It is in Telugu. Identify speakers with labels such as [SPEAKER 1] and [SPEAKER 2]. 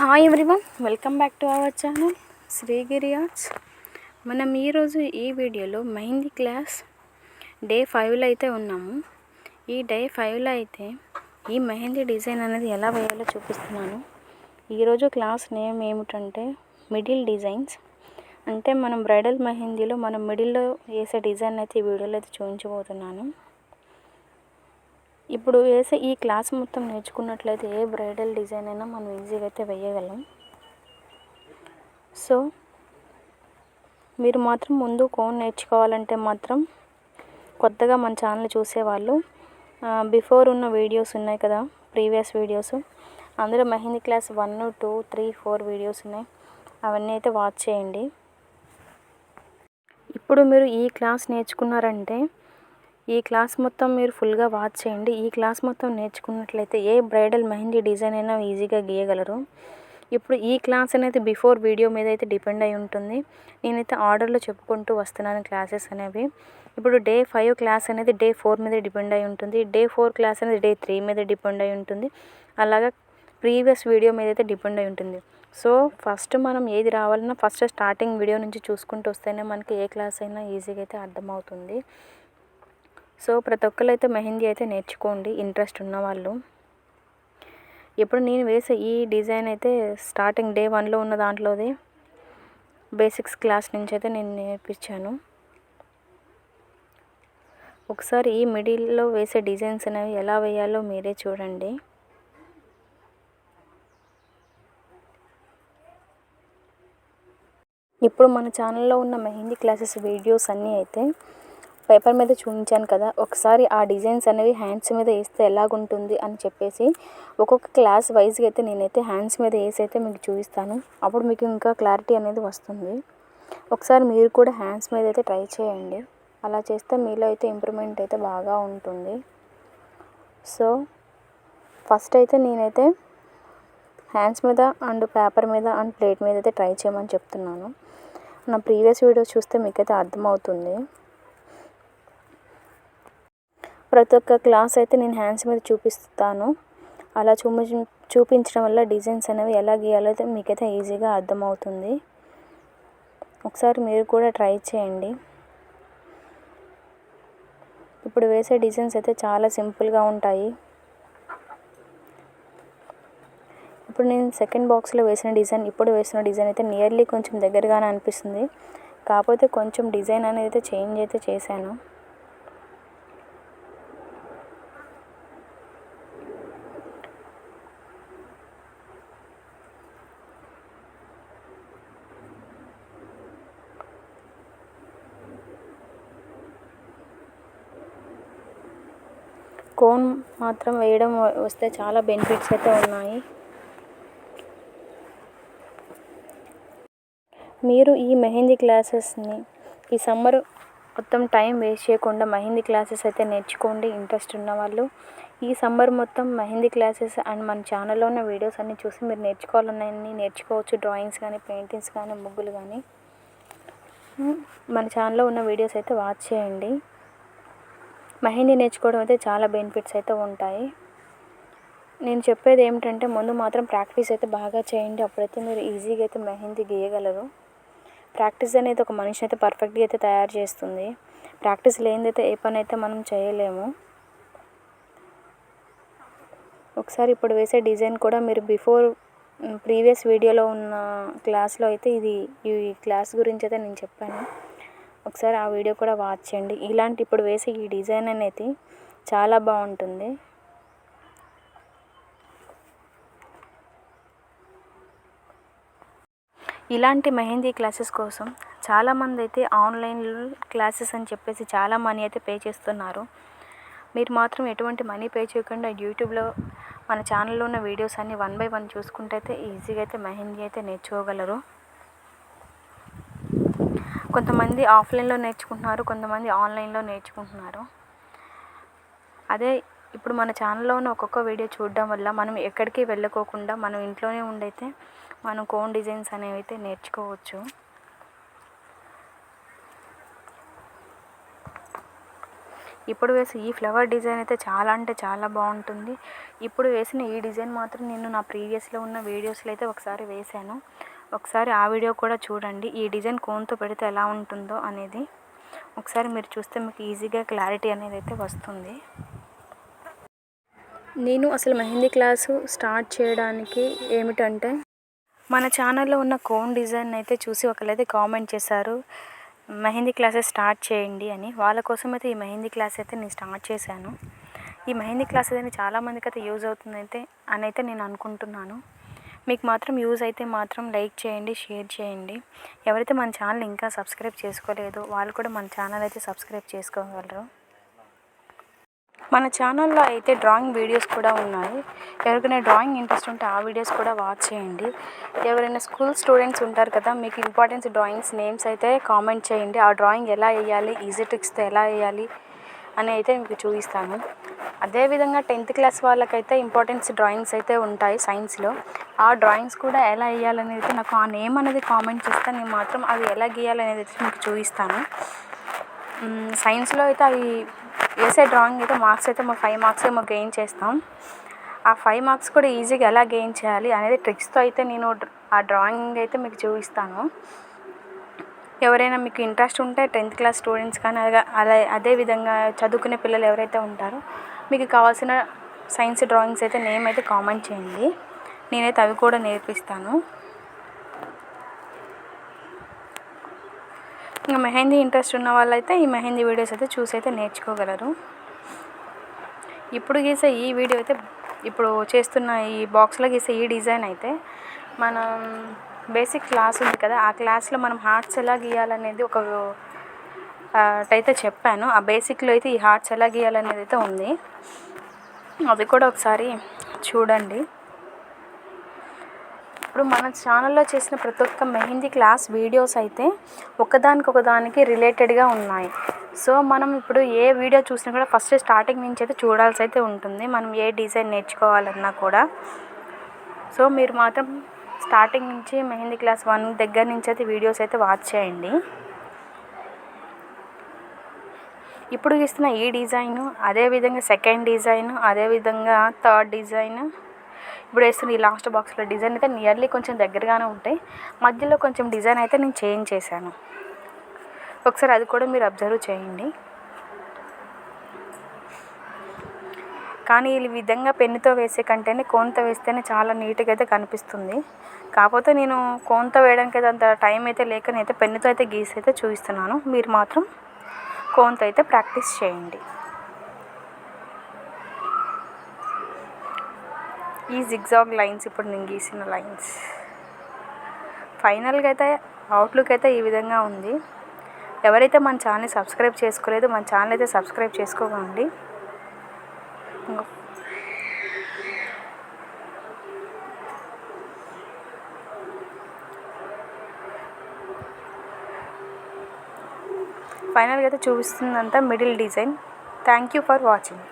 [SPEAKER 1] Hi everyone welcome back to our channel Shrigiri Arts మనం ఈరోజు ఈ వీడియోలో మెహందీ క్లాస్ డే ఫైవ్లో అయితే ఉన్నాము. ఈ డే ఫైవ్లో అయితే ఈ మెహందీ డిజైన్ అనేది ఎలా వేయాలో చూపిస్తున్నాను. ఈరోజు క్లాస్ నేమ్ ఏమిటంటే మిడిల్ డిజైన్స్ అంటే మనం బ్రైడల్ మెహందీలో మనం మిడిల్లో వేసే డిజైన్ అయితే ఈ వీడియోలో అయితే చూపించబోతున్నాను. ఇప్పుడు వేసే ఈ క్లాస్ మొత్తం నేర్చుకున్నట్లయితే ఏ బ్రైడల్ డిజైన్ అయినా మనం ఈజీగా అయితే వేయగలం. సో మీరు మాత్రం ముందు కోన్ నేర్చుకోవాలంటే మాత్రం కొత్తగా మన ఛానల్ చూసేవాళ్ళు బిఫోర్ ఉన్న వీడియోస్ ఉన్నాయి కదా ప్రీవియస్ వీడియోస్. అందులో mehndi class one two three four videos ఉన్నాయి. అవన్నీ అయితే వాచ్ చేయండి. ఇప్పుడు మీరు ఈ క్లాస్ నేర్చుకున్నారంటే ఈ క్లాస్ మొత్తం మీరు ఫుల్గా వాచ్ చేయండి. ఈ క్లాస్ మొత్తం నేర్చుకున్నట్లయితే ఏ బ్రైడల్ మెహందీ డిజైన్ అయినా ఈజీగా గీయగలరు. ఇప్పుడు ఈ క్లాస్ అనేది బిఫోర్ వీడియో మీద అయితే డిపెండ్ అయి ఉంటుంది. నేనైతే ఆర్డర్లో చెప్పుకుంటూ వస్తున్నాను క్లాసెస్ అనేవి. ఇప్పుడు డే ఫైవ్ క్లాస్ అనేది డే ఫోర్ మీద డిపెండ్ అయి ఉంటుంది. డే ఫోర్ క్లాస్ అనేది డే త్రీ మీద డిపెండ్ అయి ఉంటుంది. అలాగా ప్రీవియస్ వీడియో మీద అయితే డిపెండ్ అయి ఉంటుంది. సో ఫస్ట్ మనం ఏది రావాలన్నా ఫస్ట్ స్టార్టింగ్ వీడియో నుంచి చూసుకుంటూ వస్తేనే మనకి ఏ క్లాస్ అయినా ఈజీగా అయితే అర్థమవుతుంది. సో ప్రతి ఒక్కరు అయితే మెహందీ అయితే నేర్చుకోండి ఇంట్రెస్ట్ ఉన్నవాళ్ళు ఇప్పుడు నేను వేసే ఈ డిజైన్ అయితే స్టార్టింగ్ డే వన్లో ఉన్న దాంట్లోది బేసిక్స్ క్లాస్ నుంచి అయితే నేను నేర్పించాను. ఒకసారి ఈ మిడిల్లో వేసే డిజైన్స్ అనేవి ఎలా వేయాలో మీరే చూడండి. ఇప్పుడు మన ఛానల్లో ఉన్న మెహందీ క్లాసెస్ వీడియోస్ అన్నీ అయితే పేపర్ మీద చూపించాను కదా ఒకసారి ఆ డిజైన్స్ అనేవి హ్యాండ్స్ మీద వేస్తే ఎలాగుంటుంది అని చెప్పేసి ఒక్కొక్క క్లాస్ వైజ్గా అయితే నేనైతే హ్యాండ్స్ మీద వేసి అయితే మీకు చూపిస్తాను. అప్పుడు మీకు ఇంకా క్లారిటీ అనేది వస్తుంది. ఒకసారి మీరు కూడా హ్యాండ్స్ మీద అయితే ట్రై చేయండి. అలా చేస్తే మీలో అయితే ఇంప్రూవ్మెంట్ అయితే బాగా ఉంటుంది. సో ఫస్ట్ అయితే నేనైతే హ్యాండ్స్ మీద అండ్ పేపర్ మీద అండ్ ప్లేట్ మీద అయితే ట్రై చేయమని చెప్తున్నాను. నా ప్రీవియస్ వీడియో చూస్తే మీకైతే అర్థమవుతుంది. ప్రతి ఒక్క క్లాస్ అయితే నేను హ్యాండ్స్ మీద చూపిస్తాను. అలా చూపి చూపించడం వల్ల డిజైన్స్ అనేవి ఎలా గీయాలో అయితే మీకైతే ఈజీగా అర్థమవుతుంది. ఒకసారి మీరు కూడా ట్రై చేయండి. ఇప్పుడు వేసే డిజైన్స్ అయితే చాలా సింపుల్గా ఉంటాయి. ఇప్పుడు నేను సెకండ్ బాక్స్లో వేసిన డిజైన్ ఇప్పుడు వేసిన డిజైన్ అయితే నియర్లీ కొంచెం దగ్గరగానే అనిపిస్తుంది. కాకపోతే కొంచెం డిజైన్ అనేది అయితే చేంజ్ అయితే చేశాను. కోన్ మాత్రం వేయడం వస్తే చాలా బెనిఫిట్స్ అయితే ఉన్నాయి. మీరు ఈ మెహందీ క్లాసెస్ని ఈ సమ్మర్ మొత్తం టైం వేస్ట్ చేయకుండా మెహందీ క్లాసెస్ అయితే నేర్చుకోండి ఇంట్రెస్ట్ ఉన్న వాళ్ళు. ఈ సమ్మర్ మొత్తం మెహందీ క్లాసెస్ అండ్ మన ఛానల్లో ఉన్న వీడియోస్ అన్నీ చూసి మీరు నేర్చుకోవాలన్నీ నేర్చుకోవచ్చు. డ్రాయింగ్స్ కానీ పెయింటింగ్స్ కానీ ముగ్గులు కానీ మన ఛానల్లో ఉన్న వీడియోస్ అయితే వాచ్ చేయండి. మెహందీ నేర్చుకోవడం అయితే చాలా బెనిఫిట్స్ అయితే ఉంటాయి. నేను చెప్పేది ఏమిటంటే ముందు మాత్రం ప్రాక్టీస్ అయితే బాగా చేయండి. అప్పుడైతే మీరు ఈజీగా అయితే మెహందీ గీయగలరు. ప్రాక్టీస్ అనేది ఒక మనిషి అయితే పర్ఫెక్ట్గా అయితే తయారు చేస్తుంది. ప్రాక్టీస్ లేనిదైతే ఏ పని అయితే మనం చేయలేము. ఒకసారి ఇప్పుడు వేసే డిజైన్ కూడా మీరు బిఫోర్ ప్రీవియస్ వీడియోలో ఉన్న క్లాస్లో అయితే ఇది ఈ క్లాస్ గురించి అయితే నేను చెప్పాను. ఒకసారి ఆ వీడియో కూడా వాచ్ చేయండి. ఇలాంటి ఇప్పుడు వేసే ఈ డిజైన్ అనేది చాలా బాగుంటుంది. ఇలాంటి మెహందీ క్లాసెస్ కోసం చాలామంది అయితే ఆన్లైన్ క్లాసెస్ అని చెప్పేసి చాలా మనీ అయితే పే చేస్తున్నారు. మీరు మాత్రం ఎటువంటి మనీ పే చేయకుండా యూట్యూబ్లో మన ఛానల్లో ఉన్న వీడియోస్ అన్ని వన్ బై వన్ చూసుకుంటే అయితే ఈజీగా అయితే మెహందీ అయితే నేర్చుకోగలరు. కొంతమంది ఆఫ్లైన్లో నేర్చుకుంటున్నారు కొంతమంది ఆన్లైన్లో నేర్చుకుంటున్నారు. అదే ఇప్పుడు మన ఛానల్లో ఉన్న ఒక్కొక్క వీడియో చూడడం వల్ల మనం ఎక్కడికి వెళ్ళకోకుండా మనం ఇంట్లోనే ఉండైతే మనం కోన్ డిజైన్స్ అనేవి అయితే నేర్చుకోవచ్చు. ఇప్పుడు వేసి ఈ ఫ్లవర్ డిజైన్ అయితే చాలా అంటే చాలా బాగుంటుంది. ఇప్పుడు వేసిన ఈ డిజైన్ మాత్రం నేను నా ప్రీవియస్లో ఉన్న వీడియోస్లో అయితే ఒకసారి వేశాను ఒకసారి ఆ వీడియో కూడా చూడండి. ఈ డిజైన్ కోన్తో పెడితే ఎలా ఉంటుందో అనేది. ఒకసారి మీరు చూస్తే మీకు ఈజీగా క్లారిటీ అనేది అయితే వస్తుంది. నేను అసలు మెహందీ క్లాసు స్టార్ట్ చేయడానికి ఏమిటంటే మన ఛానల్లో ఉన్న కోన్ డిజైన్ అయితే చూసి ఒకళ్ళైతే కామెంట్ చేశారు. మెహందీ క్లాసెస్ స్టార్ట్ చేయండి అని. వాళ్ళ కోసం అయితే ఈ మెహందీ క్లాస్ అయితే నేను స్టార్ట్ చేశాను. ఈ మెహందీ క్లాస్ అయితే చాలామందికి అయితే యూజ్ అవుతుందైతే అని అయితే నేను అనుకుంటున్నాను. మీకు మాత్రం యూజ్ అయితే మాత్రం లైక్ చేయండి షేర్ చేయండి. ఎవరైతే మన ఛానల్ ఇంకా సబ్స్క్రైబ్ చేసుకోలేదో వాళ్ళు కూడా మన ఛానల్ అయితే సబ్స్క్రైబ్ చేసుకోగలరు. మన ఛానల్లో అయితే డ్రాయింగ్ వీడియోస్ కూడా ఉన్నాయి. ఎవరికైనా డ్రాయింగ్ ఇంట్రెస్ట్ ఉంటే ఆ వీడియోస్ కూడా వాచ్ చేయండి. ఎవరైనా స్కూల్ స్టూడెంట్స్ ఉంటారు కదా మీకు ఇంపార్టెన్స్ డ్రాయింగ్స్ నేమ్స్ అయితే కామెంట్ చేయండి. ఆ డ్రాయింగ్ ఎలా వేయాలి ఈజీ ట్రిక్స్తో ఎలా వేయాలి అని అయితే మీకు చూపిస్తాను. అదేవిధంగా టెన్త్ క్లాస్ వాళ్ళకైతే ఇంపార్టెన్స్ డ్రాయింగ్స్ అయితే ఉంటాయి సైన్స్లో ఆ డ్రాయింగ్స్ కూడా ఎలా వేయాలనేది నాకు ఆ నేమ్ అనేది కామెంట్ చేస్తే నేను మాత్రం అవి ఎలా గీయాలనేది అయితే మీకు చూపిస్తాను. సైన్స్లో అయితే అవి వేసే డ్రాయింగ్ అయితే మార్క్స్ అయితే మా ఫైవ్ మార్క్స్ ఏమో గెయిన్ చేస్తాం. ఆ ఫైవ్ మార్క్స్ కూడా ఈజీగా ఎలా గెయిన్ చేయాలి అనేది ట్రిక్స్తో అయితే నేను ఆ డ్రాయింగ్ అయితే మీకు చూపిస్తాను. ఎవరైనా మీకు ఇంట్రెస్ట్ ఉంటే టెన్త్ క్లాస్ స్టూడెంట్స్ కానీ అలా అలా అదే విధంగా చదువుకునే పిల్లలు ఎవరైతే ఉంటారో మీకు కావాల్సిన సైన్స్ డ్రాయింగ్స్ అయితే నేమ్ అయితే కామెంట్ చేయండి. నేనైతే అవి కూడా నేర్పిస్తాను. ఇంకా మెహందీ ఇంట్రెస్ట్ ఉన్న వాళ్ళైతే ఈ మెహందీ వీడియోస్ అయితే చూసి అయితే నేర్చుకోగలరు. ఇప్పుడు గీసే ఈ వీడియో అయితే ఇప్పుడు చేస్తున్న ఈ బాక్స్లో గీసే ఈ డిజైన్ అయితే మనం బేసిక్ క్లాస్ ఉంది కదా ఆ క్లాస్లో మనం హార్ట్స్ ఎలా గీయాలనేది ఒక అయితే చెప్పాను. ఆ బేసిక్లో అయితే ఈ హార్ట్స్ ఎలా గీయాలనేది అయితే ఉంది. అది కూడా ఒకసారి చూడండి. ఇప్పుడు మన ఛానల్లో చేసిన ప్రతి ఒక్క మెహందీ క్లాస్ వీడియోస్ అయితే ఒకదానికొకదానికి రిలేటెడ్గా ఉన్నాయి. సో మనం ఇప్పుడు ఏ వీడియో చూసినా కూడా ఫస్ట్ స్టార్టింగ్ నుంచి అయితే చూడాల్సి అయితే ఉంటుంది. మనం ఏ డిజైన్ నేర్చుకోవాలన్నా కూడా. సో మీరు మాత్రం స్టార్టింగ్ నుంచి మెహందీ క్లాస్ వన్ దగ్గర నుంచి అయితే వీడియోస్ అయితే వాచ్ చేయండి. ఇప్పుడు ఇస్తున్న ఈ డిజైను అదేవిధంగా సెకండ్ డిజైను అదేవిధంగా థర్డ్ డిజైన్ ఇప్పుడు వేస్తున్న ఈ లాస్ట్ బాక్స్లో డిజైన్ అయితే నియర్లీ కొంచెం దగ్గరగానే ఉంటాయి. మధ్యలో కొంచెం డిజైన్ అయితే నేను చేంజ్ చేశాను. ఒకసారి అది కూడా మీరు అబ్జర్వ్ చేయండి. కానీ ఈ విధంగా పెన్నుతో వేసే కంటేనే కోన్తో వేస్తేనే చాలా నీట్గా అయితే కనిపిస్తుంది. కాకపోతే నేను కోన్తో వేయడానికి అయితే అంత టైం అయితే లేక నేనైతే పెన్నుతో అయితే గీసి అయితే చూపిస్తున్నాను. మీరు మాత్రం కోన్తో అయితే ప్రాక్టీస్ చేయండి. ఈ జిగ్జాగ్ లైన్స్ ఇప్పుడు నేను గీసిన లైన్స్ ఫైనల్గా అయితే అవుట్లుక్ అయితే ఈ విధంగా ఉంది. ఎవరైతే మన ఛానల్ సబ్స్క్రైబ్ చేసుకోలేదు మన ఛానల్ అయితే సబ్స్క్రైబ్ చేసుకోకండి. ఫైనల్గా అయితే చూపిస్తుందంతా middle design thank you for watching